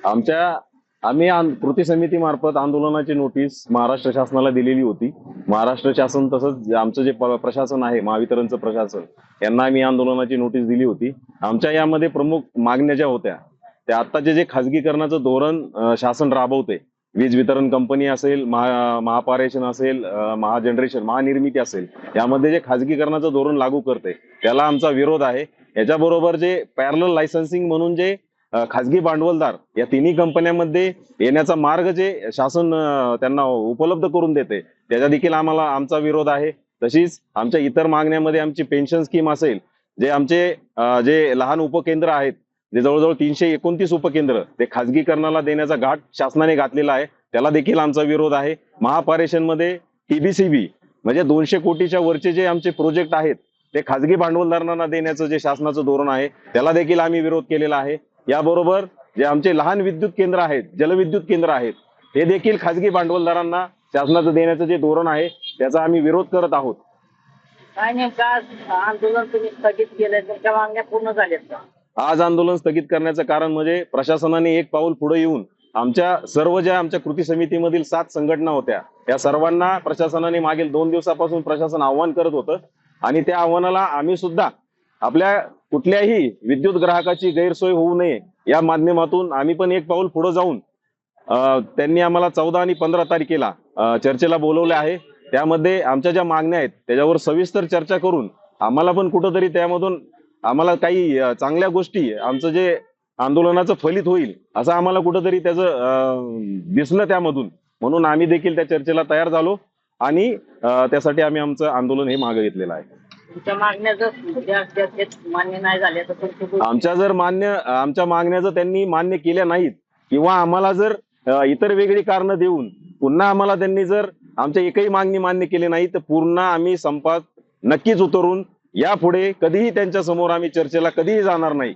आमच्या आम्ही कृती समिती मार्फत आंदोलनाची नोटीस महाराष्ट्र शासनाला दिलेली होती. महाराष्ट्र शासन तसंच आमचं जे प्रशासन आहे महावितरणचं प्रशासन यांना आम्ही आंदोलनाची नोटीस दिली होती. आमच्या यामध्ये प्रमुख मागण्या ज्या होत्या त्या आत्ताचे जे खाजगीकरणाचं धोरण शासन राबवते वीज वितरण कंपनी असेल महा महापारेशन असेल महाजनरेशन महानिर्मिती असेल यामध्ये जे खाजगीकरणाचं धोरण लागू करते त्याला आमचा विरोध आहे. याच्याबरोबर जे पॅरल लायसन्सिंग म्हणून जे खाजगी भांडवलदार या तिन्ही कंपन्यांमध्ये येण्याचा मार्ग जे शासन त्यांना उपलब्ध करून देते त्याचा देखील आम्हाला आमचा विरोध आहे. तशीच आमच्या इतर मागण्यामध्ये आमची पेन्शन स्कीम असेल जे आमचे जे लहान उपकेंद्र आहेत जे जवळजवळ तीनशे एकोणतीस उपकेंद्र ते खाजगीकरणाला देण्याचा घाट शासनाने घातलेला आहे त्याला देखील आमचा विरोध आहे. महापारेषणमध्ये टीबीसीबी म्हणजे दोनशे कोटीच्या वरचे जे आमचे प्रोजेक्ट आहेत ते खाजगी भांडवलदारांना देण्याचं जे शासनाचं धोरण आहे त्याला देखील आम्ही विरोध केलेला आहे. याबरोबर जे आमचे लहान विद्युत केंद्र आहेत जलविद्युत केंद्र आहेत हे देखील खाजगी भांडवलदारांना शासनाचं देण्याचं जे धोरण आहे त्याचा आम्ही विरोध करत आहोत. काय नेमकं आज आंदोलन तुम्ही स्थगित केलंय तुमच्या मागण्या पूर्ण झाल्यात का? आज आंदोलन स्थगित करण्याचं कारण म्हणजे प्रशासनाने एक पाऊल पुढे येऊन आमच्या सर्व ज्या आमच्या कृती समितीमधील सात संघटना होत्या या सर्वांना प्रशासनाने मागील दोन दिवसापासून प्रशासन आव्हान करत होतं. आणि त्या आव्हानाला आम्ही सुद्धा आपल्या कुठल्याही विद्युत ग्राहकाची गैरसोय होऊ नये या माध्यमातून आम्ही पण एक पाऊल पुढे जाऊन त्यांनी आम्हाला चौदा आणि पंधरा तारखेला चर्चेला बोलवले आहे. त्यामध्ये आमच्या ज्या मागण्या आहेत त्याच्यावर सविस्तर चर्चा करून आम्हाला पण कुठंतरी त्यामधून आम्हाला काही चांगल्या गोष्टी आमचं जे आंदोलनाचं फलित होईल असं आम्हाला कुठंतरी त्याचं दिसलं त्यामधून. म्हणून आम्ही देखील त्या चर्चेला तयार झालो आणि त्यासाठी आम्ही आमचं आंदोलन हे मागे घेतलेलं आहे. तुमच्या मागण्या जर उद्या मान्य नाही झाल्या तर तुमची आमच्या जर मान्य आमच्या मागण्या जर त्यांनी मान्य केल्या नाहीत किंवा आम्हाला जर अ, इतर वेगळी कारणं देऊन पुन्हा आम्हाला त्यांनी जर आमच्या एकही मागणी मान्य केली नाही तर पूर्ण आम्ही संपात नक्कीच उतरून यापुढे कधीही त्यांच्यासमोर आम्ही चर्चेला कधीही जाणार नाही.